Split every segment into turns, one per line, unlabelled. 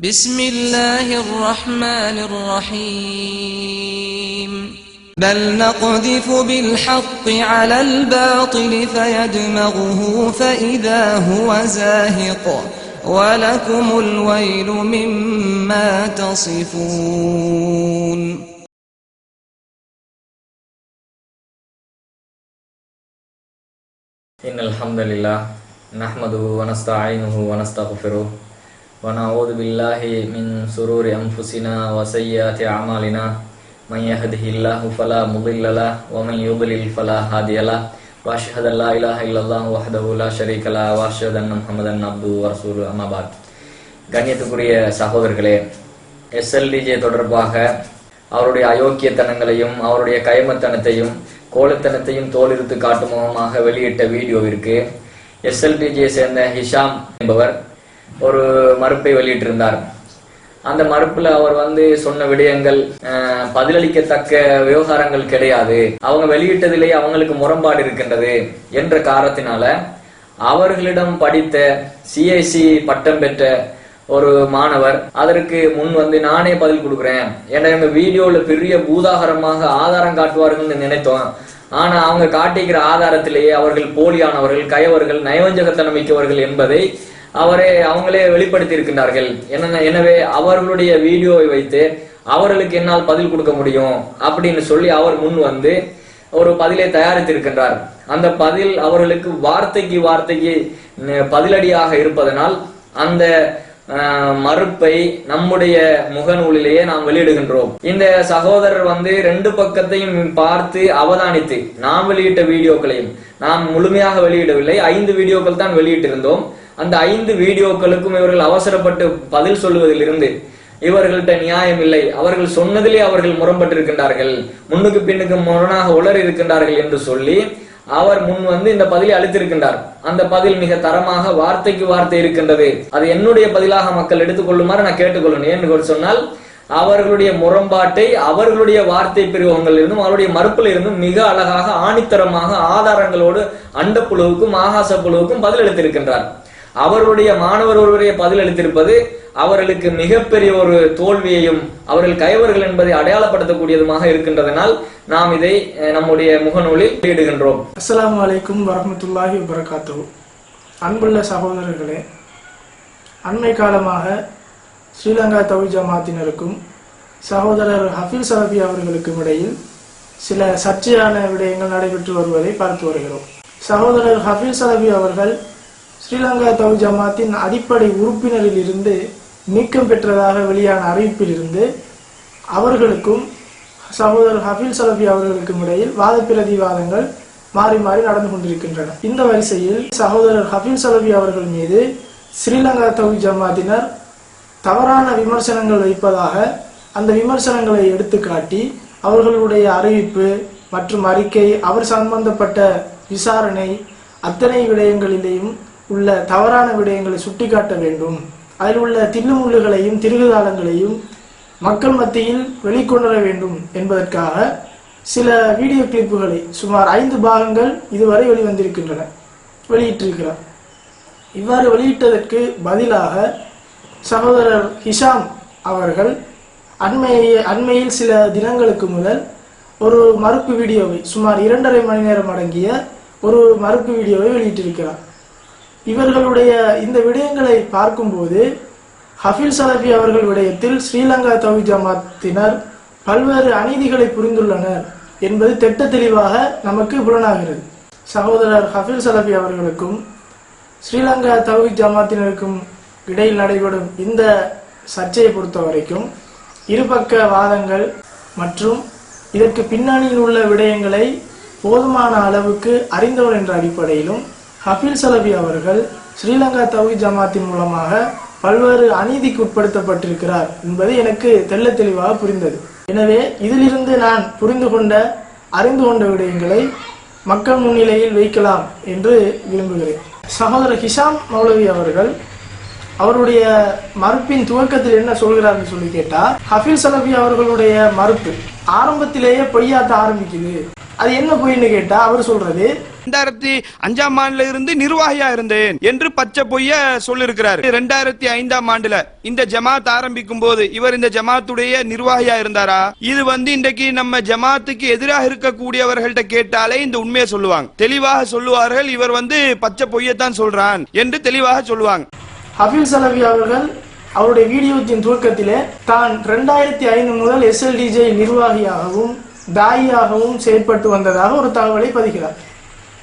بسم الله الرحمن الرحيم. بل نقذف بالحق على الباطل فيدمغه فإذا هو زاهق. ولكم الويل مما تصفون.
إن الحمد لله نحمده ونستعينه ونستغفره ونعوذ بالله من سرور أنفسنا وسيئات أعمالنا من يهده الله فلا مضل له ومن يضلل فلا هادي له وأشهد أن لا إله إلا الله وحده لا شريك له وأشهد أن محمدا عبده ورسوله أما بعد கண்ணியத்துக்குரிய சகோதரர்களே எஸ்எல்டிஜே தொடர்பாக அவருடைய அயோக்கியத்தனங்களையும் அவருடைய கயமத்தனத்தையும் கோலத்தனத்தையும் தோலிருத்து காட்டும் முகமாக வெளியிட்ட வீடியோவிற்கு எஸ்எல்டிஜியை சேர்ந்த ஹிஷாம் என்பவர் ஒரு மறுப்பை வெளியிட்டிருந்தார். அந்த மறுப்புல அவர் வந்து சொன்ன விடயங்கள் பதிலளிக்கத்தக்க விவகாரங்கள் கிடையாது. அவங்க வெளியிட்டதிலேயே அவங்களுக்கு முரண்பாடு இருக்கின்றது என்ற காரணத்தினால அவர்களிடம் படித்த சிஐசி பட்டம் பெற்ற ஒரு மாணவர் அதற்கு முன் வந்து நானே பதில் கொடுக்குறேன். ஏன்னா எங்க வீடியோல பெரிய பூதாகரமாக ஆதாரம் காட்டுவார்கள்னு நினைத்தோம். ஆனா அவங்க காட்டிக்கிற ஆதாரத்திலேயே அவர்கள் போலியானவர்கள் கயவர்கள் நயவஞ்சகத்தனம் மிக்கவர்கள் என்பதை அவரே அவங்களே வெளிப்படுத்தி இருக்கின்றார்கள் என்ன எனவே அவர்களுடைய வீடியோவை வைத்து அவர்களுக்கு என்னால் பதில் கொடுக்க முடியும் அப்படின்னு சொல்லி அவர் முன் வந்து ஒரு பதிலை தயாரித்திருக்கின்றார். அந்த பதில் அவர்களுக்கு வார்த்தைக்கு வார்த்தைக்கு பதிலடியாக இருப்பதனால் அந்த மறுப்பை நம்முடைய முகநூலிலேயே நாம் வெளியிடுகின்றோம். இந்த சகோதரர் வந்து ரெண்டு பக்கத்தையும் பார்த்து அவதானித்து நாம் வெளியிட்ட வீடியோக்களையும் நாம் முழுமையாக வெளியிடவில்லை ஐந்து வீடியோக்கள் தான் வெளியிட்டிருந்தோம். அந்த ஐந்து வீடியோக்களுக்கும் இவர்கள் அவசரப்பட்டு பதில் சொல்லுவதிலிருந்து இவர்கள்ட்ட நியாயம் இல்லை அவர்கள் சொன்னதிலே அவர்கள் முரண்பட்டிருக்கின்றார்கள். முன்னுக்கு பின்னுக்கு முரணாக உளறி இருக்கின்றார்கள் என்று சொல்லி அவர் முன் வந்து இந்த பதிலை அளித்திருக்கின்றார். அந்த பதில் மிக தரமாக வார்த்தைக்கு வார்த்தை இருக்கின்றது. அது என்னுடைய பதிலாக மக்கள் எடுத்துக்கொள்ளுமாறு நான் கேட்டுக்கொள்ளணும் ஏன்னு சொன்னால் அவர்களுடைய முரண்பாட்டை அவர்களுடைய வார்த்தை பிரிவகங்கள் இருந்தும் அவருடைய மறுப்பில் இருந்தும் மிக அழகாக ஆணித்தரமாக ஆதாரங்களோடு அண்டப்புழுவுக்கும் ஆகாச புழுவுக்கும் பதில் அளித்திருக்கின்றார். அவருடைய மாணவர் ஒருவரே பதில் அளித்திருப்பது அவர்களுக்கு மிகப்பெரிய ஒரு தோல்வியையும் அவர்கள் கைவர்கள் என்பதை அடையாளப்படுத்தக்கூடியதுமாக இருக்கின்றதனால் நாம் இதை நம்முடைய முகநூலில் வெளியிடுகின்றோம்.
அஸ்லாம் வலைக்கும் வரமத்துல்லாஹி வரகாத்து அன்புள்ள சகோதரர்களே அண்மை காலமாக ஸ்ரீலங்கா தவி ஜமாத்தினருக்கும் சகோதரர் ஹஃபீல் சலபி அவர்களுக்கும் இடையில் சில சர்ச்சையான விடயங்கள் நடைபெற்று வருவதை பார்த்து வருகிறோம். சகோதரர் ஹஃபீல் சலபி அவர்கள் ஸ்ரீலங்கா தமிழ் ஜமாத்தின் அடிப்படை உறுப்பினரில் இருந்து நீக்கம் பெற்றதாக வெளியான அறிவிப்பில் இருந்து அவர்களுக்கும் சகோதரர் ஹபீல் சலபி அவர்களுக்கும் இடையில் வாத பிரதிவாதங்கள் மாறி மாறி நடந்து கொண்டிருக்கின்றன. இந்த வரிசையில் சகோதரர் ஹபீல் சலபி அவர்கள் மீது ஸ்ரீலங்கா தமிழ் ஜமாத்தினர் தவறான விமர்சனங்கள் வைப்பதாக அந்த விமர்சனங்களை எடுத்து காட்டி அவர்களுடைய அறிவிப்பு மற்றும் அறிக்கை அவர் சம்பந்தப்பட்ட விசாரணை அத்தனை விடயங்களிலேயும் உள்ள தவறான விடயங்களை சுட்டிக்காட்ட வேண்டும். அதில் உள்ள தில்லுமுள்ளுகளையும் திருகுதாளங்களையும் மக்கள் மத்தியில் வெளிக்கொணர வேண்டும் என்பதற்காக சில வீடியோ கிளிப்புகளை சுமார் ஐந்து பாகங்கள் இதுவரை வெளிவந்திருக்கின்றன வெளியிட்டிருக்கிறார் இவ்வாறு வெளியிட்டதற்கு பதிலாக சகோதரர் ஹிஷாம் அவர்கள் அண்மையை அண்மையில் சில தினங்களுக்கு முதல் ஒரு மறுப்பு வீடியோவை சுமார் இரண்டரை மணி நேரம் அடங்கிய ஒரு மறுப்பு வீடியோவை வெளியிட்டிருக்கிறார். இவர்களுடைய இந்த விடயங்களை பார்க்கும்போது ஹஃபீல் சலபி அவர்கள் விடயத்தில் ஸ்ரீலங்கா தவி ஜமாத்தினர் பல்வேறு அநீதிகளை புரிந்துள்ளனர் என்பது திட்ட தெளிவாக நமக்கு புலனாகிறது. சகோதரர் ஹஃபீல் சலபி அவர்களுக்கும் ஸ்ரீலங்கா தவி ஜமாத்தினருக்கும் இடையில் நடைபெறும் இந்த சர்ச்சையை பொறுத்த வரைக்கும் இருபக்க வாதங்கள் மற்றும் இதற்கு பின்னணியில் உள்ள விடயங்களை போதுமான அளவுக்கு அறிந்தவர் என்ற அடிப்படையிலும் ஹஃபீல் சலபி அவர்கள் ஸ்ரீலங்கா தவி ஜமாத்தின் மூலமாக பல்வேறு அநீதிக்கு உட்படுத்தப்பட்டிருக்கிறார் என்பது எனக்கு தெல்ல தெளிவாக புரிந்தது. எனவே இதிலிருந்து நான் புரிந்து கொண்ட அறிந்து கொண்ட விடயங்களை மக்கள் முன்னிலையில் வைக்கலாம் என்று விரும்புகிறேன். சகோதரர் ஹிஷாம் மௌலவி அவர்கள் அவருடைய மறுப்பின் துவக்கத்தில் என்ன சொல்கிறார்னு சொல்லி கேட்டால் ஹஃபீல் சலபி அவர்களுடைய மறுப்பு ஆரம்பத்திலேயே பொய்யாத்த ஆரம்பிக்குது. அது என்ன பொய்ன்னு கேட்டால் அவர் சொல்றது
ரெண்டாயிரத்தி அஞ்சாம் ஆண்டுல இருந்து நிர்வாகியா இருந்தேன் என்று பச்சை பொய்ய சொல்லிருக்கிறார் ரெண்டாயிரத்தி ஐந்தாம் ஆண்டுல இந்த ஜமாத் ஆரம்பிக்கும் போது இவர் இந்த ஜமாத்துடைய நிர்வாகியா இருந்தாரா? இது வந்து இன்றைக்கு நம்ம ஜமாத்துக்கு எதிராக இருக்கக்கூடியவர்கள்ட்ட கேட்டாலே இந்த உண்மையை சொல்லுவாங்க. தெளிவாக சொல்லுவார்கள் இவர் வந்து பச்சை பொய்யத்தான் சொல்றான் என்று தெளிவாக சொல்லுவாங்க.
ஹபீல் சலவி அவர்கள் அவருடைய வீடியோத்தின் துவக்கத்திலே தான் ரெண்டாயிரத்தி ஐந்து முதல் எஸ்எல்டிஜே நிர்வாகியாகவும் தாயியாகவும் செயற்பட்டு வந்ததாக ஒரு தகவலை பதிகிறார்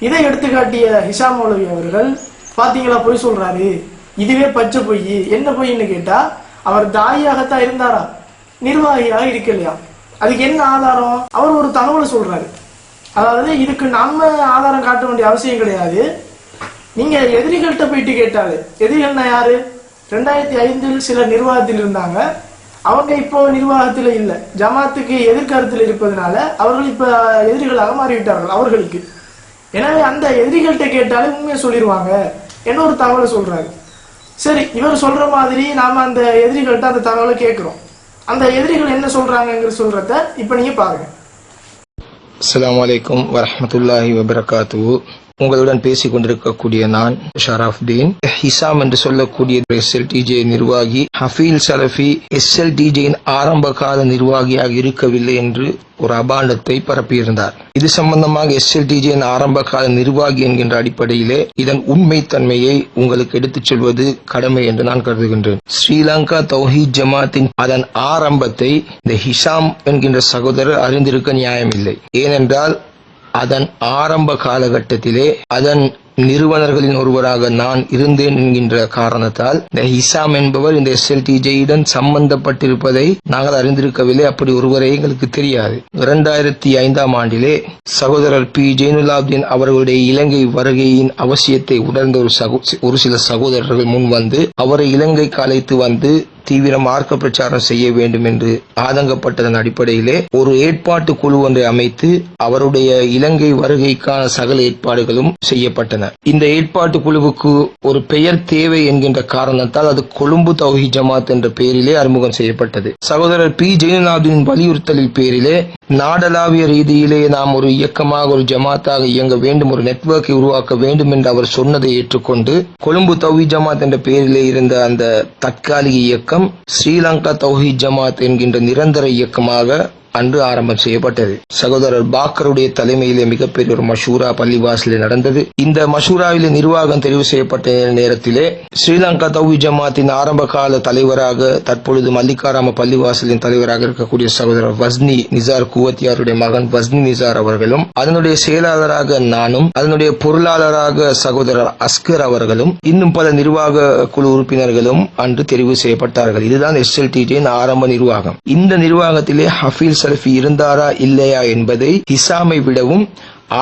இதை எடுத்துக்காட்டிய ஹிஷா மௌலவி அவர்கள் பாத்தீங்களா பொய் சொல்றாரு. இதுவே பச்சை பொய் என்ன பொய்ன்னு கேட்டா அவர் தாயாகத்தான் இருந்தாரா? நிர்வாகியாக இருக்கலையா? அதுக்கு என்ன ஆதாரம்? அவர் ஒரு தகவலை சொல்றாரு. அதாவது இதுக்கு நம்ம ஆதாரம் காட்ட வேண்டிய அவசியம் கிடையாது. நீங்க எதிரிகள்கிட்ட போயிட்டு கேட்டாரு எதிரிகள்னா யாரு? ரெண்டாயிரத்தி ஐந்தில் சில நிர்வாகத்தில் இருந்தாங்க. அவங்க இப்போ நிர்வாகத்தில் இல்லை. ஜமாத்துக்கு எதிர்கருத்தில் இருப்பதனால அவர்கள் இப்ப எதிரிகளாக மாறிவிட்டார்கள் அவர்களுக்கு. எனவே அந்த எதிரிகள்கிட்ட கேட்டாலே உண்மையை சொல்லிடுவாங்க என்ன ஒரு தகவலை சொல்றாரு? சரி இவர் சொல்ற மாதிரி நாம அந்த எதிரிகள்கிட்ட அந்த தகவலை கேட்கிறோம். அந்த எதிரிகள் என்ன சொல்றாங்கங்கிற சொல்றத இப்ப நீங்க பாருங்க.
அஸ்லாம் வலைக்கம் வரமத்துல்லாஹி வபரகாத்து உங்களுடன் பேசிக் கொண்டிருக்கக்கூடிய நான் ஷராஃப்தீன். ஹிசாம் என்று சொல்லக்கூடிய எஸ்எல்டிஜே நிர்வாகி ஹஃபீல் சலஃபி எஸ்எல்டிஜேயின் ஆரம்ப கால நிர்வாகியாக இருக்கவில்லை என்று ஒரு அபாண்டத்தை பரப்பியிருந்தார். இது சம்பந்தமாக எஸ்எல்டிஜேயின் ஆரம்ப கால நிர்வாகி என்கின்ற அடிப்படையிலே இதன் உண்மைத்தன்மையை உங்களுக்கு எடுத்துச் சொல்வது கடமை என்று நான் கருதுகின்றேன். ஸ்ரீலங்கா தௌஹீத் ஜமாத்தின் அதன் ஆரம்பத்தை இந்த ஹிஷாம் என்கின்ற சகோதரர் அறிந்திருக்க நியாயமில்லை. ஏனென்றால் அதன் ஆரம்ப காலகட்டத்திலே அதன் நிறுவனர்களின் ஒருவராக நான் இருந்தேன் என்கின்ற காரணத்தால் இந்த ஹிசாம் என்பவர் இந்த எஸ்எல்டிஜேயுடன் சம்பந்தப்பட்டிருப்பதை நாங்கள் அறிந்திருக்கவில்லை. அப்படி ஒருவரை எங்களுக்கு தெரியாது. இரண்டாயிரத்தி ஐந்தாம் ஆண்டிலே சகோதரர் பி. ஜெயினுலாப்தீன் அவர்களுடைய இலங்கை வருகையின் அவசியத்தை உணர்ந்த ஒரு சகோ ஒரு சில சகோதரர்கள் முன் வந்து அவரை இலங்கைக்கு அழைத்து வந்து தீவிர மார்க்க பிரச்சாரம் செய்ய வேண்டும் என்று ஆதங்கப்பட்டதன் அடிப்படையிலே ஒரு ஏற்பாட்டு குழு ஒன்றை அமைத்து அவருடைய இலங்கை வருகைக்கான சகல ஏற்பாடுகளும் செய்யப்பட்டன. இந்த ஏற்பாட்டு குழுவுக்கு ஒரு பெயர் தேவை என்கின்ற காரணத்தால் அது கொழும்பு தௌஹி ஜமாத் என்ற பெயரிலே அறிமுகம் செய்யப்பட்டது. சகோதரர் பி. ஜெயநாதின் வலியுறுத்தலின் பேரிலே நாடளாவிய ரீதியிலே நாம் ஒரு இயக்கமாக ஒரு ஜமாத்தாக இயங்க வேண்டும் ஒரு நெட்வொர்க்கை உருவாக்க வேண்டும் என்று அவர் சொன்னதை ஏற்றுக்கொண்டு கொழும்பு தௌஹி ஜமாத் என்ற பெயரிலே இருந்த அந்த தற்காலிக இயக்கம் ஸ்ரீலங்கா தௌஹி ஜமாத் என்கின்ற நிரந்தர இயக்கமாக அன்று ஆரம்பம் செய்யப்பட்டது. சகோதரர் பாக்கருடைய தலைமையிலே மிகப்பெரிய ஒரு மஷூரா பள்ளிவாசலில் நடந்தது. இந்த மஷூராவிலே நிர்வாகம் தெரிவு செய்யப்பட்ட நேரத்திலே ஸ்ரீலங்கா தௌவி ஜமாத்தின் ஆரம்ப கால தலைவராக தற்பொழுது மல்லிகாராம பள்ளிவாசலின் தலைவராக இருக்கக்கூடிய சகோதரர் வஸ்னி நிசார் குவத்தியாருடைய மகன் வஸ்னி நிசார் அவர்களும் அதனுடைய செயலாளராக நானும் அதனுடைய பொருளாளராக சகோதரர் அஸ்கர் அவர்களும் இன்னும் பல நிர்வாக குழு உறுப்பினர்களும் அன்று தெரிவு செய்யப்பட்டார்கள். இதுதான் எஸ்எல்டிஜியின் ஆரம்ப நிர்வாகம். இந்த நிர்வாகத்திலே ஹஃபீல் சலஃபி இருந்தாரா இல்லையா என்பதை ஹிசாமை விடவும்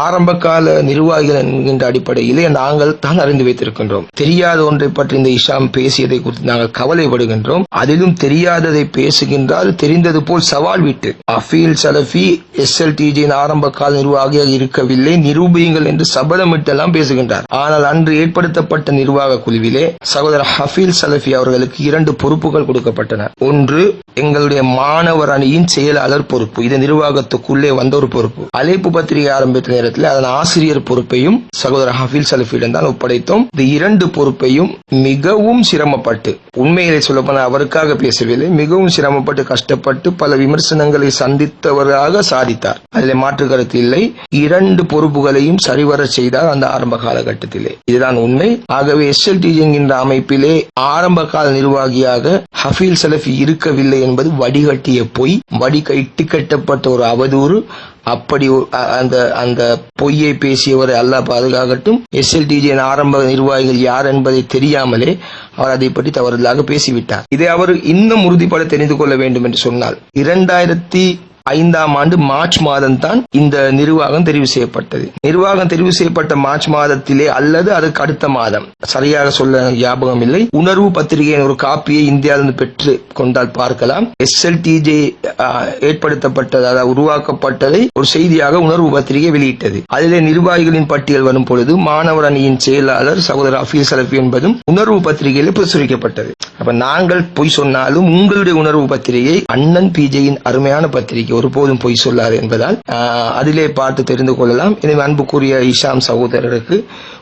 ஆரம்ப கால நிர்வாகிகள் என்கின்ற அடிப்படையிலே நாங்கள் தான் அறிந்து வைத்திருக்கின்றோம். தெரியாத ஒன்றை பற்றி இந்த இஷாம் பேசியதை குறித்து நாங்கள் கவலைப்படுகின்றோம். அதிலும் தெரியாததை பேசுகின்றால் தெரிந்தது போல் சவால் விட்டு. அஃபீல் சலஃபி எஸ்எல்டிஜியின் ஆரம்ப கால நிர்வாகியாக இருக்கவில்லை நிரூபியுங்கள் என்று சபதமிட்டெல்லாம் பேசுகின்றார். ஆனால் அன்று ஏற்படுத்தப்பட்ட நிர்வாக குழுவிலே சகோதரர் ஹஃபீல் சலஃபி அவர்களுக்கு இரண்டு பொறுப்புகள் கொடுக்கப்பட்டன. ஒன்று எங்களுடைய மாணவர் அணியின் செயலாளர் பொறுப்பு. இது நிர்வாகத்துக்குள்ளே வந்த ஒரு பொறுப்பு. அழைப்பு பத்திரிகை ஆரம்பித்த நேரத்தில் அதன் ஆசிரியர் பொறுப்பையும் சகோதரர் ஹஃபீல் சலஃபியிடம் தான் ஒப்படைத்தோம். இந்த இரண்டு பொறுப்பையும் மிகவும் சிரமப்பட்டு உண்மையிலே சொல்லப்போனால் அவருக்காக பேசவில்லை மிகவும் சிரமப்பட்டு கஷ்டப்பட்டு பல விமர்சனங்களை சந்தித்தவராக சாதித்தார். அதில் மாற்று கருத்து இல்லை. இரண்டு பொறுப்புகளையும் சரிவர செய்தார் அந்த ஆரம்ப காலகட்டத்திலே. இதுதான் உண்மை. ஆகவே எஸ்எல்டி என்கின்ற அமைப்பிலே ஆரம்ப கால நிர்வாகியாக ஹஃபீல் சலஃபி இருக்கவில்லை என்பது வடிகட்டிய பொய். வடிகட்டி கட்டப்பட்ட ஒரு அவதூறு. அப்படி அந்த அந்த பொய்யை பேசியவரை அல்லாஹ் பாதுகாக்கட்டும். எஸ்எல்டிஜியின் ஆரம்ப நிர்வாகிகள் யார் என்பதை தெரியாமலே அவர் அதை பற்றி தவறுதலாக பேசிவிட்டார். இதை அவர் இன்னும் உறுதிப்பட தெரிந்து கொள்ள வேண்டும் என்று சொன்னால் இரண்டாயிரத்தி ஐந்தாம் ஆண்டு மார்ச் மாதம் தான் இந்த நிர்வாகம் தெரிவு செய்யப்பட்டது. நிர்வாகம் தெரிவு செய்யப்பட்ட மார்ச் மாதத்திலே அல்லது அதற்கு அடுத்த மாதம். சரியாக சொல்ல ஞாபகம் இல்லை. உணர்வு பத்திரிகையின் ஒரு காப்பியை இந்தியாவிலிருந்து பெற்று கொண்டால் பார்க்கலாம். எஸ்எல்டிஜே ஏற்படுத்தப்பட்டது அதாவது உருவாக்கப்பட்டதை ஒரு செய்தியாக உணர்வு பத்திரிகை வெளியிட்டது. அதிலே நிர்வாகிகளின் பட்டியல் வரும் பொழுது மாணவர் அணியின் செயலாளர் சகோதரர் அஃபீல் அலபி என்பதும் உணர்வு பத்திரிகையில் பிரசுரிக்கப்பட்டது. அப்ப நாங்கள் பொய் சொன்னாலும் உங்களுடைய உணர்வு பத்திரிகை அண்ணன் பிஜேயின் அருமையான பத்திரிகை ஒருபோதும் பொய் சொல்லாது என்பதால் ஆஹ், அதிலே பார்த்து தெரிந்து கொள்ளலாம். எனவே அன்புக்குரிய இஷாம் சகோதரருக்கு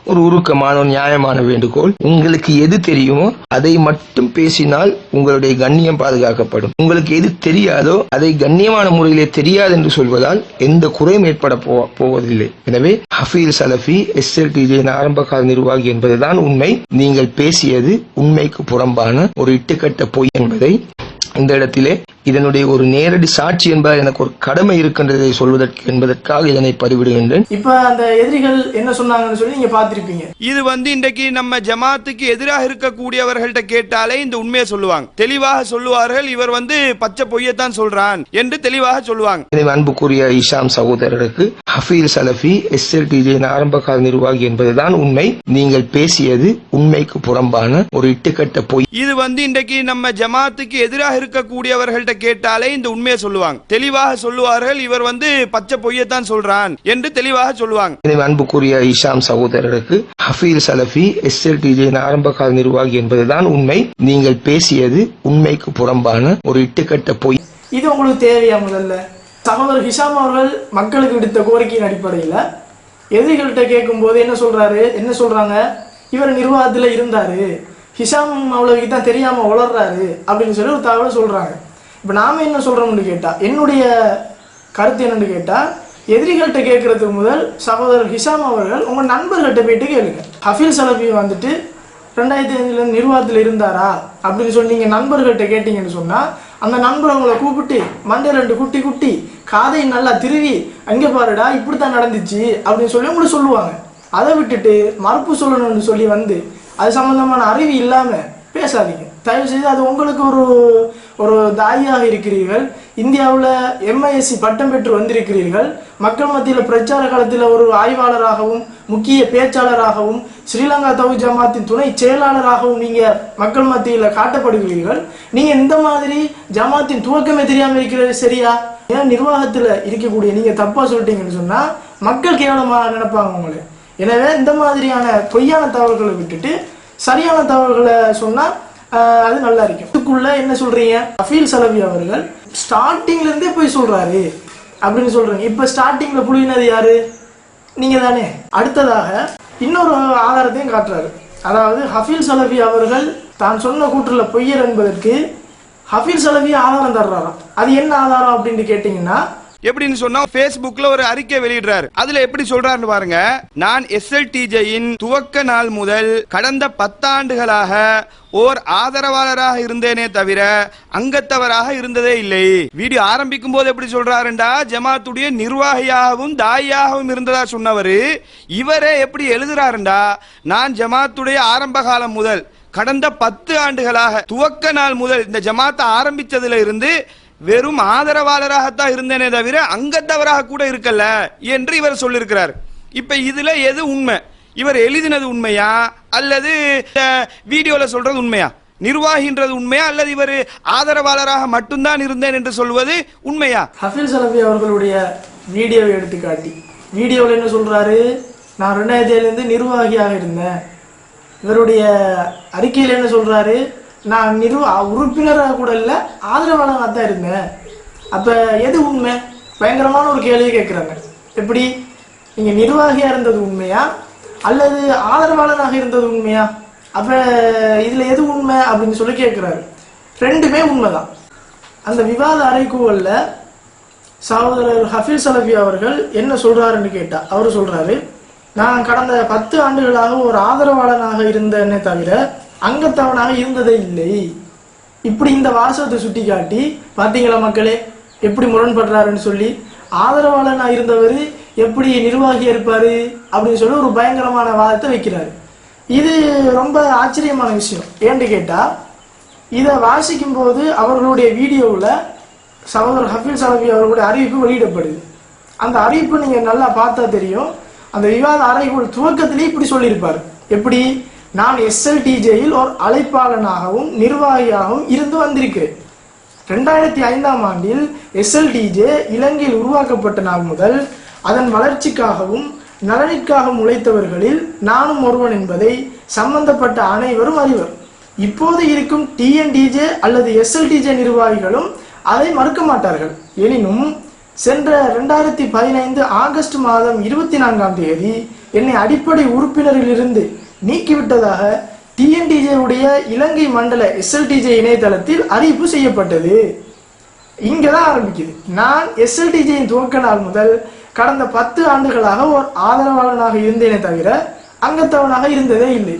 ஒரு உருக்கமான ஒரு நியாயமான வேண்டுகோள். உங்களுக்கு எது தெரியுமோ அதை மட்டும் பேசினால் உங்களுடைய கண்ணியம் பாதுகாக்கப்படும். உங்களுக்கு எது தெரியாதோ அதை கண்ணியமான முறையிலே தெரியாது என்று சொல்வதால் எந்த குறையும் ஏற்பட போவதில்லை. எனவே ஹஃபீல் சலஃபி எஸ்எல்டிஜியின் ஆரம்பகால நிர்வாகி என்பதுதான் உண்மை. நீங்கள் பேசியது உண்மைக்கு புறம்பான ஒரு இட்டுக்கட்ட பொய் என்பதை இந்த இடத்திலே இதனுடைய ஒரு நேரடி சாட்சி என்பதால் எனக்கு ஒரு கடமை இருக்கின்றதை சொல்வதற்கு என்பதற்காக இதனை பதிவிடுகின்றேன்.
இப்ப அந்த எதிரிகள் என்ன சொன்னாங்கன்னு சொல்லி நீங்க பார்த்திருப்பீங்க.
இது வந்து இன்றைக்கு நம்ம ஜமாத்துக்கு எதிராக இருக்கக்கூடியவர்கள்ட்ட கேட்டாலே இந்த உண்மையை சொல்லுவாங்க. தெளிவாக சொல்லுவார்கள் இவர் வந்து பச்சை பொய்யத்தான் சொல்றான் என்று தெளிவாக சொல்லுவாங்க.
எனவே அன்புக்குரிய இஷாம் சகோதரருக்கு ஹஃபீல் சலஃபி எஸ்எல்டிஜியின் ஆரம்பகால நிர்வாகி என்பதுதான் உண்மை. நீங்கள் பேசியது உண்மைக்கு புறம்பான ஒரு இட்டுக்கட்ட பொய்.
இது வந்து இன்றைக்கு நம்ம ஜமாத்துக்கு எதிராக இருக்கக்கூடியவர்கள்ட்ட கேட்டாலே இந்த உண்மையை சொல்லுவாங்க. தெளிவாக சொல்லுவார்கள் இவர் வந்து பச்சை பொய்யத்தான் சொல்றான் என்று தெளிவாக சொல்லுவாங்க.
அன்புக்குரிய இஷாம் சகோதரருக்கு ஹஃபீல் சலஃபி எஸ்எல்டிஜியின் ஆரம்பகால நிர்வாகி என்பதுதான் உண்மை. நீங்கள் பேசியது உண்மைக்கு புறம்பான ஒரு இட்டுக்கட்ட பொய்.
இது உங்களுக்கு தேவையா முதல்ல? சகோதரர் ஹிஷாம் அவர்கள் மக்களுக்கு விடுத்த கோரிக்கையின் அடிப்படையில் எதிரிகள்கிட்ட கேட்கும்போது என்ன சொல்றாரு? என்ன சொல்றாங்க? இவர் நிர்வாகத்துல இருந்தாரு. ஹிஷாம் அவ்வளவுக்கு தான் தெரியாம உளர்றாரு அப்படின்னு சொல்லி ஒரு தகவலை சொல்றாங்க. இப்போ நாம் என்ன சொல்கிறோம்னு கேட்டால் என்னுடைய கருத்து என்னென்னு கேட்டால் எதிரிகள்கிட்ட கேட்குறதுக்கு முதல் சகோதரர் ஹிஷாம் அவர்கள் உங்கள் நண்பர்கள்ட்ட போயிட்டு கேளுங்க. ஹஃபீல் சலபி வந்துட்டு ரெண்டாயிரத்தி அஞ்சுல நிர்வாகத்தில் இருந்தாரா அப்படின்னு சொல்லி நீங்கள் நண்பர்கள்ட்ட கேட்டீங்கன்னு சொன்னால் அந்த நண்பர் உங்களை கூப்பிட்டு மண்டை ரெண்டு குட்டி குட்டி காதை நல்லா திருவி அங்கே பாருடா இப்படித்தான் நடந்துச்சு அப்படின்னு சொல்லி உங்களுக்கு சொல்லுவாங்க. அதை விட்டுட்டு மறுப்பு சொல்லணும்னு சொல்லி வந்து அது சம்மந்தமான அறிவு இல்லாமல் பேசாதீங்க. தயவு செய்து அது உங்களுக்கு ஒரு ஒரு தாயாக இருக்கிறீர்கள். இந்தியாவில் எம்ஐஎஸ்சி பட்டம் பெற்று வந்திருக்கிறீர்கள். மக்கள் மத்தியில் பிரச்சார காலத்தில் ஒரு ஆய்வாளராகவும் முக்கிய பேச்சாளராகவும் ஸ்ரீலங்கா தவு ஜமாத்தின் துணை செயலாளராகவும் நீங்கள் மக்கள் மத்தியில் காட்டப்படுகிறீர்கள். நீங்கள் இந்த மாதிரி ஜமாத்தின் துவக்கமே தெரியாமல் இருக்கிறது சரியா? ஏன் நிர்வாகத்தில் இருக்கக்கூடிய நீங்கள் தப்பாக சொல்லிட்டீங்கன்னு சொன்னால் மக்கள் கேவலமாக நினைப்பாங்க உங்களை. எனவே இந்த மாதிரியான பொய்யான தகவல்களை விட்டுட்டு சரியான தகவல்களை சொன்னால் அது நல்லா இருக்கும் இதுக்குள்ள என்ன சொல்றீங்க? அஃபீல் சலவி அவர்கள் ஸ்டார்டிங்ல இருந்தே போய் சொல்றாரு அப்படின்னு சொல்றீங்க. இப்ப ஸ்டார்டிங்ல புளியினது யாரு? நீங்க தானே அடுத்ததாக இன்னொரு ஆதாரத்தையும் காட்டுறாரு. அதாவது ஹஃபீல் சலவி அவர்கள் தான் சொன்ன கூற்றுல பொய்யர் என்பதற்கு ஹஃபீல் சலவி ஆதாரம் தர்றாராம். அது என்ன ஆதாரம் அப்படின்னு கேட்டீங்கன்னா
எப்படின்னு சொன்னா பேஸ்புக்ல ஒரு அறிக்கை வெளியிடுறாரு. அதுல எப்படி சொல்றாருன்னு பாருங்க. நான் எஸ்எல்டிஜையின் துவக்க நாள் முதல் கடந்த பத்தாண்டுகளாக ஓர் ஆதரவாளராக இருந்தேனே தவிர அங்கத்தவராக இருந்ததே இல்லை. வீடியோ ஆரம்பிக்கும் போது எப்படி சொல்றாருண்டா? ஜமாத்துடைய நிர்வாகியாகவும் தாயாகவும் இருந்ததா சொன்னவர். இவரே எப்படி எழுதுறாருண்டா? நான் ஜமாத்துடைய ஆரம்ப காலம் முதல் கடந்த பத்து ஆண்டுகளாக துவக்க நாள் முதல் இந்த ஜமாத்தை ஆரம்பிச்சதுல இருந்து வெறும் ஆதரவாளராகத்தான் இருந்தேனே தவிர அங்கத்தவராக கூட இருக்கல என்று இவர் சொல்லியிருக்கிறார் இப்ப இதுல எது உண்மை? இவர் எழுதினது உண்மையா? அல்லது வீடியோல சொல்றது உண்மையா? நிர்வாகின்றது உண்மையா? அல்லது இவர் ஆதரவாளராக மட்டும்தான் இருந்தேன் என்று சொல்வது உண்மையா?
ஹஃபீல் சலஃபி அவர்களுடைய வீடியோவை எடுத்து காட்டி வீடியோவில் என்ன சொல்றாரு? நான் ரெண்டாயிரத்தி ஏழுலேருந்து நிர்வாகியாக இருந்தேன். இவருடைய அறிக்கையில் என்ன சொல்றாரு? நான் நிர்வா உறுப்பினராக கூட இல்லை ஆதரவாளராக தான் இருந்தேன். அப்போ எது உண்மை? பயங்கரமான ஒரு கேள்வி கேட்குறாங்க எப்படி? நீங்கள் நிர்வாகியாக இருந்தது உண்மையா? அல்லது ஆதரவாளராக இருந்தது உண்மையா? அப்போ இதில் எது உண்மை அப்படின்னு சொல்லி கேட்குறாரு ரெண்டுமே உண்மைதான். அந்த விவாத அறைக்கூவல்ல சகோதரர் ஹஃபீல் சலஃபி அவர்கள் என்ன சொல்கிறாருன்னு கேட்டால் அவர் சொல்கிறாரு நான் கடந்த பத்து ஆண்டுகளாக ஒரு ஆதரவாளனாக இருந்தேனே தவிர அங்கத்தவனாக இருந்ததே இல்லை. இப்படி இந்த வாசகத்தை சுட்டி காட்டி பார்த்தீங்களா மக்களே எப்படி முரண்படுறாருன்னு சொல்லி ஆதரவாளனாக இருந்தவர் எப்படி நிர்வாகியாக இருப்பார் அப்படின்னு சொல்லி ஒரு பயங்கரமான வாதத்தை வைக்கிறாரு. இது ரொம்ப ஆச்சரியமான விஷயம். ஏன்னு கேட்டால் இதை வாசிக்கும் போது அவர்களுடைய வீடியோவில் சகோதரர் ஹஃபீல் சலபி அவர்களுடைய அறிவிப்பு வெளியிடப்படுது. அந்த அறிவிப்பு நீங்கள் நல்லா பார்த்தா தெரியும். அந்த விவாத அறைக்குள் துவக்கத்திலே இப்படி சொல்லியிருப்பார். எப்படி? நான் எஸ்எல்டிஜேயில் ஒரு அழைப்பாளனாகவும் நிர்வாகியாகவும் இருந்து வந்திருக்கிறேன் ரெண்டாயிரத்தி ஐந்தாம் ஆண்டில் எஸ்எல்டிஜே இலங்கையில் உருவாக்கப்பட்ட நாள் முதல் அதன் வளர்ச்சிக்காகவும் நலனிற்காகவும் உழைத்தவர்களில் நானும் ஒருவன் என்பதை சம்பந்தப்பட்ட அனைவரும் அறிவர். இப்போது இருக்கும் டிஎன்டிஜே அல்லது எஸ்எல்டிஜே நிர்வாகிகளும் அதை மறுக்க மாட்டார்கள். எனினும் சென்ற ரெண்டாயிரத்தி பதினைந்து ஆகஸ்ட் மாதம் இருபத்தி நான்காம் தேதி என்னை அடிப்படை உறுப்பினரிலிருந்து நீக்கிவிட்டதாக டிஎன்டிஜே உடைய இலங்கை மண்டல எஸ்எல்டிஜே இணையதளத்தில் அறிவிப்பு செய்யப்பட்டது. இங்கே தான் ஆரம்பிக்குது. நான் எஸ்எல்டிஜியின் துவக்க நாள் முதல் கடந்த பத்து ஆண்டுகளாக ஒரு ஆதரவாளனாக இருந்தேனே தவிர அங்கத்தவனாக இருந்ததே இல்லை.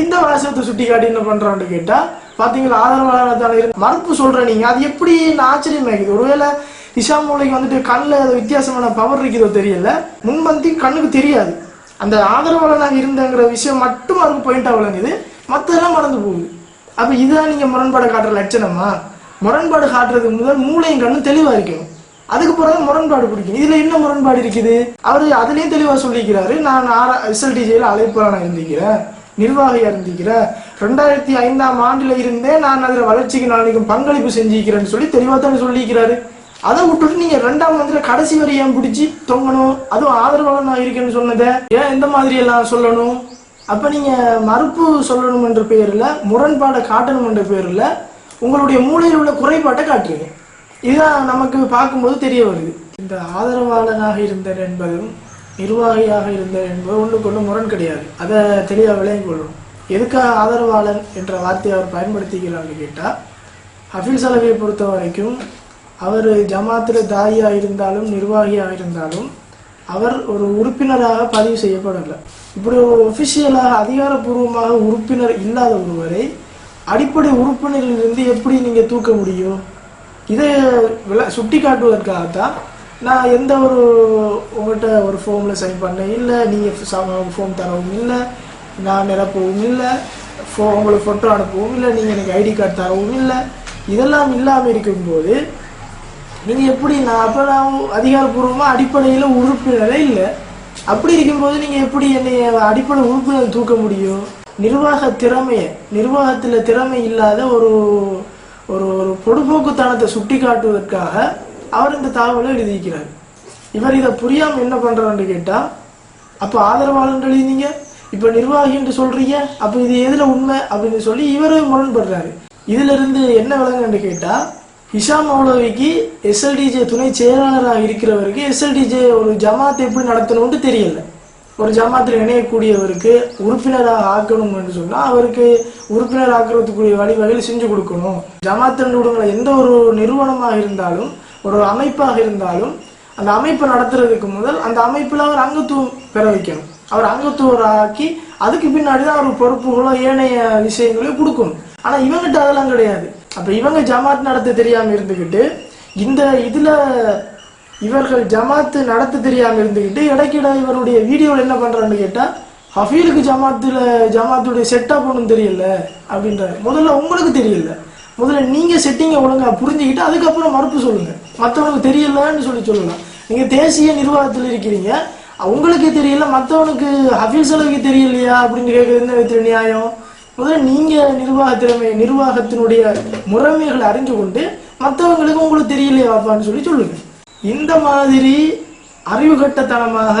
இந்த வாசகத்தை சுட்டி காட்டி என்ன பண்றான்னு கேட்டா பாத்தீங்களா ஆதரவாளர் தானே இருந்து மறுப்பு சொல்ற நீங்க. அது எப்படி ஆச்சரியமாக்குது ஒருவேளை திசா மூலைக்கு வந்துட்டு கண்ணில் வித்தியாசமான பவர் இருக்குதோ தெரியல. முன்வந்தி கண்ணுக்கு தெரியாது. அந்த ஆதரவாளனாக இருந்தங்கிற விஷயம் மட்டும் அதுக்கு பாயிண்ட் விளங்குது. மற்றதெல்லாம் மறந்து போகுது. அப்ப இதுதான் நீங்க முரண்பாடு காட்டுற லட்சணமா? முரண்பாடு காட்டுறதுக்கு முதல் மூளையும் கண்ணும் தெளிவா இருக்கணும். அதுக்கு பிறகு முரண்பாடு பிடிக்கும் இதுல என்ன முரண்பாடு இருக்குது? அவர் அதுலயும் தெளிவா சொல்லிக்கிறாரு. நான் எஸ்எல்டிஜியில அழைப்பாளனா இருந்திருக்கிறேன். நிர்வாகியா இருந்திருக்கிறேன். ரெண்டாயிரத்தி ஐந்தாம் ஆண்டுல இருந்தே நான் அதுல வளர்ச்சிக்கு நாளைக்கும் பங்களிப்பு செஞ்சிருக்கிறேன்னு சொல்லி தெளிவா தானே சொல்லிக்கிறாரு. அதை விட்டுட்டு நீங்க ரெண்டாம் மந்திர கடைசி வரை ஏன் பிடிச்சி தொங்கணும்? அதுவும் ஆதரவாளனா இருக்கேன்னு சொன்னதை ஏன் இந்த மாதிரி எல்லாம் சொல்லணும்? அப்போ நீங்கள் மறுப்பு சொல்லணும் என்ற பெயரில் முரண்பாடை காட்டணும் என்ற பெயரில் உங்களுடைய மூளையில் உள்ள குறைபாட்டை காட்டுறீங்க இதுதான் நமக்கு பார்க்கும்போது தெரிய வருது. இந்த ஆதரவாளனாக இருந்தேன் என்பதும் நிர்வாகியாக இருந்தேன் என்பது ஒன்றுக்கு ஒன்று முரண் கிடையாது. அதை தெளிவாக விளங்கிக் கொள்ளணும் எதுக்காக ஆதரவாளன் என்ற வார்த்தையை அவர் பயன்படுத்திக்கிறான்னு கேட்டால் ஹஃபீஸ் சலவையை பொறுத்த வரைக்கும் அவர் ஜமாத்தில் தாயாக இருந்தாலும் நிர்வாகியாக இருந்தாலும் அவர் ஒரு உறுப்பினராக பதிவு செய்யப்படலை. இப்படி ஒரு ஒஃபிஷியலாக அதிகாரப்பூர்வமாக உறுப்பினர் இல்லாத ஒருவரை அடிப்படை உறுப்பினரிலிருந்து எப்படி நீங்கள் தூக்க முடியும்? இதை விள சுட்டி காட்டுவதற்காகத்தான் நான் எந்த ஒரு உங்கள்கிட்ட ஒரு ஃபோமில் சைன் பண்ணேன். இல்லை நீங்கள் ஃபோம் தரவும் இல்லை நான் நிரப்பவும் இல்லை ஃபோ உங்களுக்கு ஃபோட்டோ அனுப்பவும் இல்லை நீங்கள் எனக்கு ஐடி கார்டு தரவும் இல்லை. இதெல்லாம் இல்லாமல் இருக்கும்போது நீங்கள் எப்படி நான் அப்ப நான் அடிப்படையில் உறுப்பினரே இல்லை. அப்படி இருக்கும்போது நீங்கள் எப்படி என்னை அடிப்படை உறுப்பினர் தூக்க முடியும்? நிர்வாக திறமையை நிர்வாகத்தில் திறமை இல்லாத ஒரு ஒரு ஒரு பொடுபோக்குத்தனத்தை சுட்டி காட்டுவதற்காக அவர் இந்த தகவலை எழுதியிருக்கிறார். இவர் இதை புரியாமல் என்ன பண்ணுறான்னு கேட்டால் அப்போ ஆதரவாளர் எழுதினீங்க இப்போ நிர்வாகி என்று சொல்கிறீங்க அப்போ இது எதில் உண்மை அப்படின்னு சொல்லி இவரே முரண்படுறாரு. இதிலிருந்து என்ன விளங்குன்னு கேட்டால் இஷா மௌலவிக்கு எஸ்எல்டிஜே துணை செயலாளராக இருக்கிறவருக்கு எஸ்எல்டிஜே ஒரு ஜமாத் எப்படி நடத்தணும்னு தெரியல. ஒரு ஜமாத்தில் இணையக்கூடியவருக்கு உறுப்பினராக ஆக்கணும் என்று சொன்னால் அவருக்கு உறுப்பினர் ஆக்கிறதுக்குரிய வழிவகையில் செஞ்சு கொடுக்கணும். ஜமாத் விடுங்கள எந்த ஒரு நிறுவனமாக இருந்தாலும் ஒரு அமைப்பாக இருந்தாலும் அந்த அமைப்பை நடத்துறதுக்கு முதல் அந்த அமைப்பில் அவர் அங்கத்துவம் பெற வைக்கணும். அவர் அங்கத்துவராக்கி அதுக்கு பின்னாடி தான் அவர் பொறுப்புகளோ ஏனைய விஷயங்களையும் கொடுக்கணும். ஆனால் இவங்கிட்ட அதெல்லாம் கிடையாது. அப்போ இவங்க ஜமாத் நடத்த தெரியாமல் இருந்துக்கிட்டு இந்த இதில் இவர்கள் ஜமாத்து நடத்த தெரியாமல் இருந்துக்கிட்டு இடைக்கிட இவருடைய வீடியோவில் என்ன பண்ணுறான்னு கேட்டால் ஹஃபீலுக்கு ஜமாத்துல ஜமாத்துடைய செட்டப் ஒன்றும் தெரியல அப்படின்றாரு. முதல்ல உங்களுக்கு தெரியல. முதல்ல நீங்கள் செட்டிங்கை ஒழுங்கா புரிஞ்சுக்கிட்டு அதுக்கப்புறம் மறுப்பு சொல்லுங்கள் மற்றவனுக்கு தெரியலன்னு சொல்லி சொல்லலாம். நீங்கள் தேசிய நிர்வாகத்தில் இருக்கிறீங்க உங்களுக்கு தெரியல மற்றவனுக்கு ஹஃபீல் செலவுக்கு தெரியலையா அப்படின்னு கேட்குறது என்ன நியாயம். முதல்ல நீங்கள் நிர்வாக திறமை நிர்வாகத்தினுடைய முறைமைகளை அறிஞ்சு கொண்டு மற்றவங்களுக்கு உங்களுக்கு தெரியலையா வாப்பான்னு சொல்லி சொல்லுங்கள் இந்த மாதிரி அறிவுகட்டத்தனமாக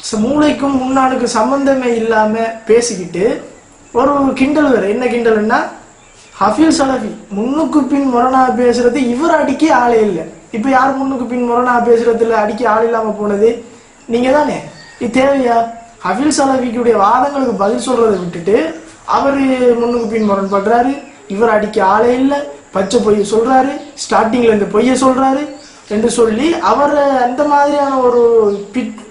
ச- மூளைக்கும் முன்னாளுக்கு சம்பந்தமே இல்லாமல் பேசிக்கிட்டு ஒரு கிண்டல் வேறு. என்ன கிண்டல்னா ஹஃபீல் சலஃபி. முன்னுக்கு பின் முரணா பேசுறது இவர் அடிக்க ஆளே இல்லை. இப்போ யார் முன்னுக்கு பின் முரணா பேசுறதுல அடிக்க ஆள் இல்லாமல் போனது? நீங்கள் தானே இது தேவையா? ஹஃபீல் சலஃபிக்குடைய வாதங்களுக்கு பதில் சொல்றதை விட்டுட்டு அவர் முன்னுக்கு பின் முரண்படுறாரு. இவர் அடிக்க ஆளே இல்லை. பச்சை பொய்ய சொல்கிறாரு ஸ்டார்டிங்கில் இந்த பொய்ய சொல்கிறாரு என்று சொல்லி அவரை அந்த மாதிரியான ஒரு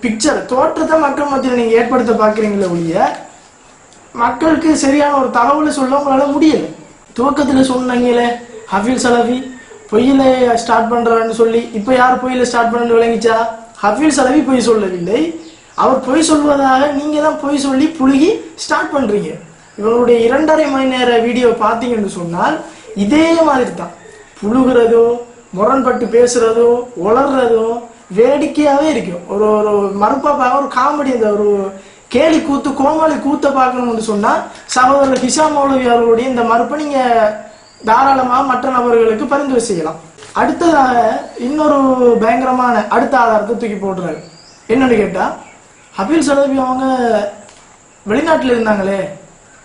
பிக்சர் தோற்றத்தை மக்கள் மத்தியில் நீங்கள் ஏற்படுத்த பார்க்குறீங்களே ஒழிய மக்களுக்கு சரியான ஒரு தகவலை சொல்ல உங்களால் முடியலை. துவக்கத்தில் சொன்னீங்களே ஹஃபீல் சலவி பொய்யில ஸ்டார்ட் பண்ணுறான்னு சொல்லி இப்போ யார் பொய்யில ஸ்டார்ட் பண்ணு விளங்கிச்சா? ஹஃபீல் சலவி பொய் சொல்லவில்லை. அவர் பொய் சொல்வதாக நீங்கள் தான் பொய் சொல்லி புழுகி ஸ்டார்ட் பண்ணுறீங்க இவங்களுடைய இரண்டரை மணி நேர வீடியோ பார்த்தீங்கன்னு சொன்னால் இதே மாதிரி தான் புழுகிறதோ முரண்பட்டு பேசுறதோ உளர்றதோ வேடிக்கையாகவே இருக்கும் ஒரு ஒரு மறுப்பாக பார்க்க ஒரு காமெடி அந்த ஒரு கேலி கூத்து கோமாளி கூத்த பார்க்கணும்னு சொன்னால் சகோதரர் ஹிஷாம் மௌலவி அவர்களுடைய இந்த மறுப்பை நீங்கள் தாராளமாக மற்ற நபர்களுக்கு பரிந்துரை செய்யலாம். அடுத்ததாக இன்னொரு பயங்கரமான அடுத்த ஆதாரத்தை தூக்கி போடுறாரு என்னன்னு கேட்டால் ஹபீல் சலபி அவங்க வெளிநாட்டில் இருந்தாங்களே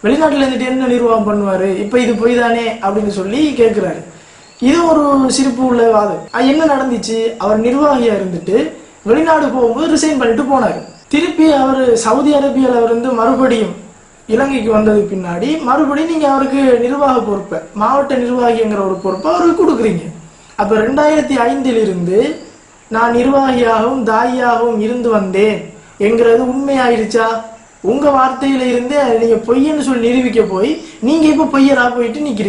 வெளிநாட்டில் இருந்துட்டு என்ன நிர்வாகம் பண்ணுவார்? இப்போ இது போய் தானே அப்படின்னு சொல்லி கேட்குறாரு இது ஒரு சிரிப்பு உள்ள வாதம். என்ன நடந்துச்சு? அவர் நிர்வாகியா இருந்துட்டு வெளிநாடு போகும்போது ரிசைன் பண்ணிட்டு போனாரு. திருப்பி அவர் சவுதி அரேபியாவில் இருந்து மறுபடியும் இலங்கைக்கு வந்தது பின்னாடி மறுபடியும் நீங்கள் அவருக்கு நிர்வாக பொறுப்பை மாவட்ட நிர்வாகிங்கிற ஒரு பொறுப்பை அவருக்கு கொடுக்குறீங்க. அப்போ ரெண்டாயிரத்தி ஐந்திலிருந்து நான் நிர்வாகியாகவும் தாயியாகவும் இருந்து வந்தேன். என்கிறது உண்மையாயிருச்சா? உங்க வார்த்தையில இருந்து நீங்க பொய்யன்னு சொல்லி நிரூபிக்க போய் நீங்க இப்ப பொய்யரா போயிட்டு நிக்கிறீங்க.